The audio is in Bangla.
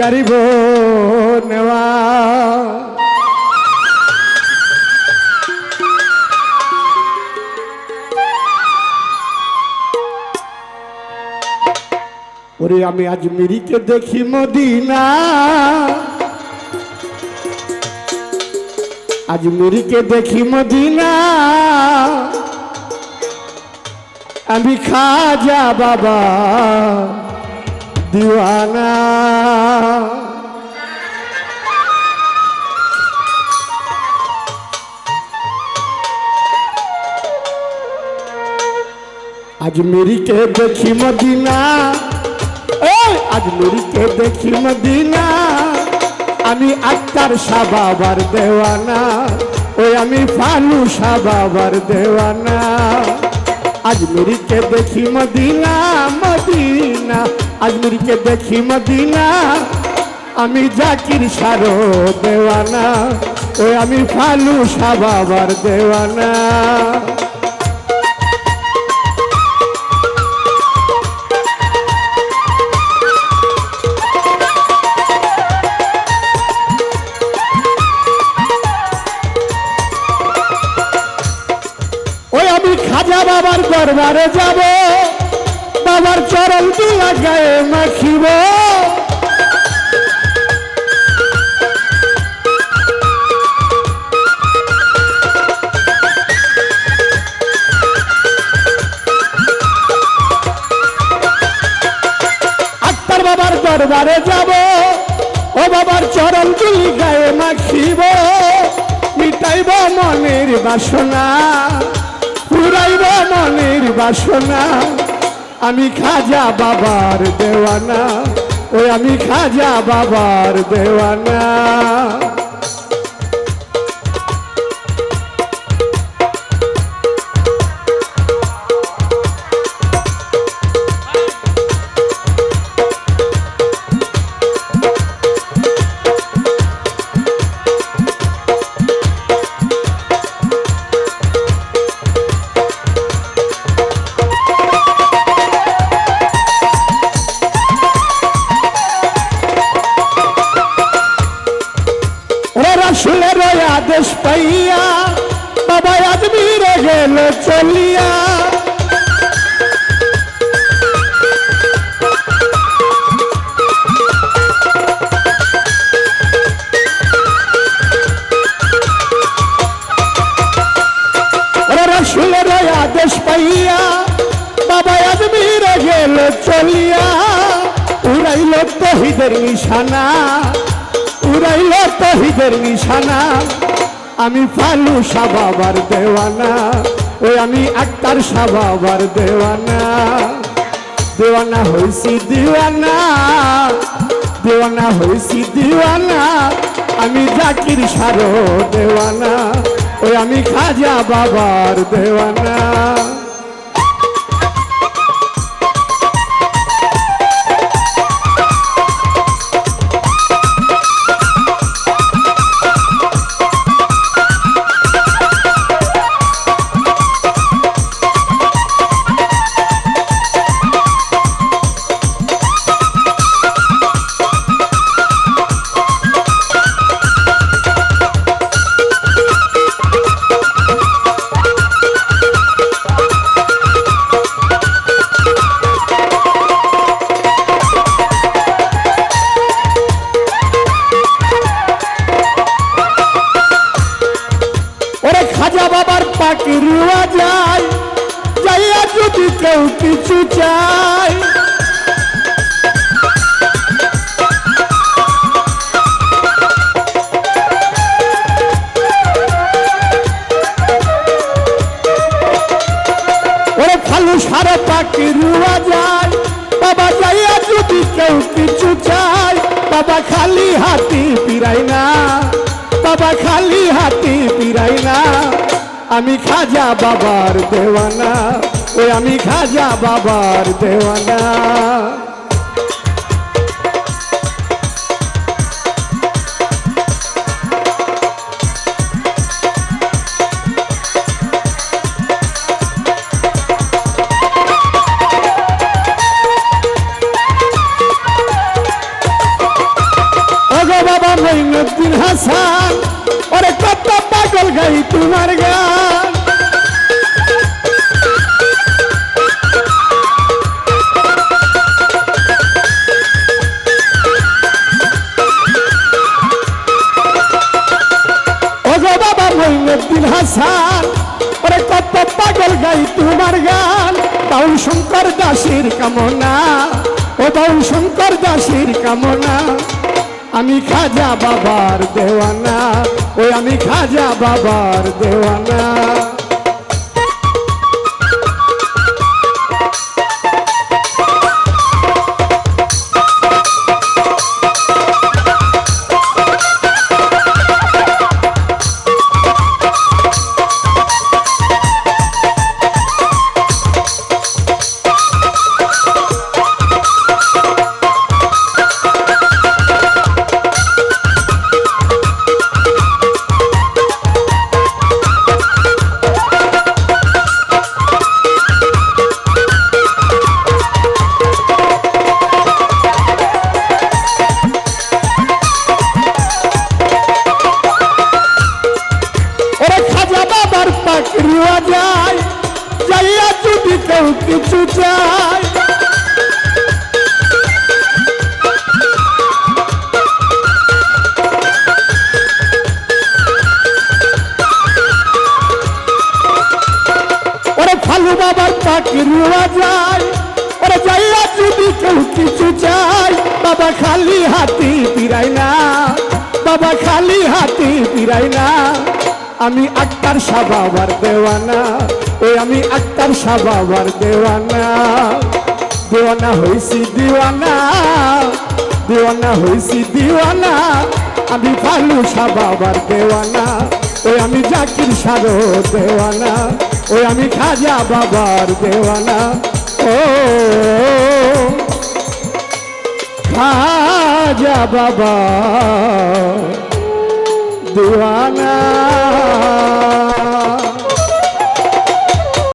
গরিব নেওয়া। ওরে আমি আজ মিরিকে দেখি মদিনা। আজ মিরিকে দেখি মদিনা। আমি খাজা বাবা। দিওয়ানা। আজ মিরিকে দেখি মদিনা। এই, আজ মিরিকে দেখি মদিনা। আমি আক্তার সাবাবার দেওয়ানা। ওই আমি ফালু সাবাবার দেওয়ানা। আজ আজমিরিকে দেখি মদিনা মদিনা। আজমিরিকে দেখি মদিনা। আমি জাকির সারো দেওয়ানা। ওই আমি ফালু সাবাবার দেওয়ানা। ওই আমি খাজা বাবার দরবারে যাব। বাবার চরণ দিয়া গায়ে মাখিব। আক্তার বাবার দরবারে যাব, ও বাবার চরণ তুলি গায়ে মাখিব। মিটাইব মনের বাসনা, পুরাইব মনের বাসনা। আমি খাজা বাবার দেওয়ানা ওই আমি খাজা বাবার দেওয়ানা। আদেশ পাইয়া বাবা আদমিরে গেল চলিয়া। রাসুলের আদেশ পাইয়া বাবা আদমিরে গেল চলিয়া। উড়াইল তহিদের নিশানা, উড়াইল তহিদের নিশানা। আমি ফালু সাবাবার দেওয়ানা, ওই আমি আক্তার সাবাবার দেওয়ানা। দেওয়ানা হয়েছি দিওয়ানা, দেওয়ানা হয়েছি দিওয়ানা, আমি জাকির সারো দেওয়ানা, ওই আমি খাজা বাবার দেওয়ানা। পাখি রুয়া যায়, যাইয়া যদি কেউ কিছু চায়। ওরে পাখি রুয়া যায়, বাবা যাইয়া যদি কেউ কিছু চায়, বাবা খালি হাতি পিরাই না, বাবা খালি হাতি পিরাই না। আমি খাজা বাবার দেওয়ানা, ওই আমি খাজা বাবার দেওয়ানা। বাবা মঈনুদ্দিন হাসান, ওরে কত পাগল গাই তোমার আসান ওরে কত পাগল গাই তোমার গান। বাউল শঙ্কর দাসের কামনা, ও বাউল শঙ্কর দাসের কামনা। আমি খাজা বাবার দেওয়ানা ওই আমি খাজা বাবার দেওয়ানা। কেউ কিছু চায় বাবা খালি হাতি পিরাই না। বাবা খালি হাতি পিরাই না। আমি আক্তার শাহ বাবার দেওয়ানা, ওই আমি আক্তার শাহ বাবার দেওয়ানা। দেওয়ানা হইছি দিওয়ানা দিওয়ানা হইছি দিওয়ানা। আমি ফালু শাহ বাবার দেওয়ানা, ওই আমি জাকির সারো দেওয়ানা। ওই আমি খাজা বাবার দেওয়ানা। ও। খাজা বাবা। দিওয়ানা।